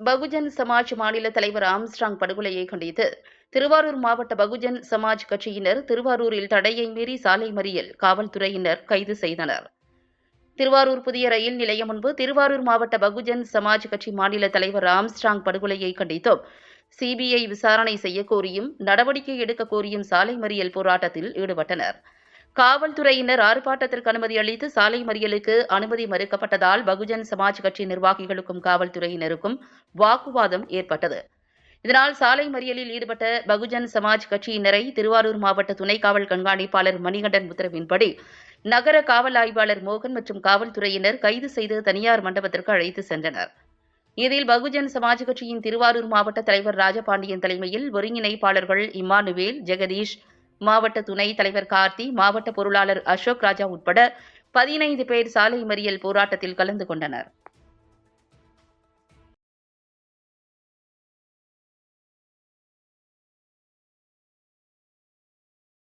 பகுஜன் சமாஜ் மாநில தலைவர் ஆம்ஸ்ட்ராங் படுகொலையை கண்டித்து திருவாரூர் மாவட்ட பகுஜன் சமாஜ் கட்சியினர் திருவாரூரில் தடையை மீறி சாலை மறியல் காவல்துறையினர் கைது செய்தனர். திருவாரூர் புதிய ரயில் நிலையம் முன்பு திருவாரூர் மாவட்ட பகுஜன் சமாஜ் கட்சி மாநில தலைவர் ஆம்ஸ்ட்ராங் படுகொலையை கண்டித்தும் சிபிஐ விசாரணை செய்ய கோரியும் நடவடிக்கை எடுக்க கோரியும் சாலை மறியல் போராட்டத்தில் ஈடுபட்டனர். காவல்துறையினர் ஆர்ப்பாட்டத்திற்கு அனுமதி அளித்து சாலை மறியலுக்கு அனுமதி மறுக்கப்பட்டதால் பகுஜன் சமாஜ் கட்சி நிர்வாகிகளுக்கும் காவல்துறையினருக்கும் வாக்குவாதம் ஏற்பட்டது. இதனால் சாலை மறியலில் ஈடுபட்ட பகுஜன் சமாஜ் கட்சியினரை திருவாரூர் மாவட்ட துணை காவல் கண்காணிப்பாளர் மணிகண்டன் உத்தரவின்படி நகர காவல் ஆய்வாளர் மோகன் மற்றும் காவல்துறையினர் கைது செய்து தனியார் மண்டபத்திற்கு அழைத்து சென்றனர். இதில் பகுஜன் சமாஜ் கட்சியின் திருவாரூர் மாவட்ட தலைவர் ராஜபாண்டியன் தலைமையில் ஒருங்கிணைப்பாளர்கள் இம்மானுவேல் ஜெகதீஷ் மாவட்ட துணைத் தலைவர் கார்த்தி மாவட்ட பொருளாளர் அசோக் ராஜா உட்பட பதினைந்து பேர் சாலை மறியல் போராட்டத்தில் கலந்து கொண்டனர்.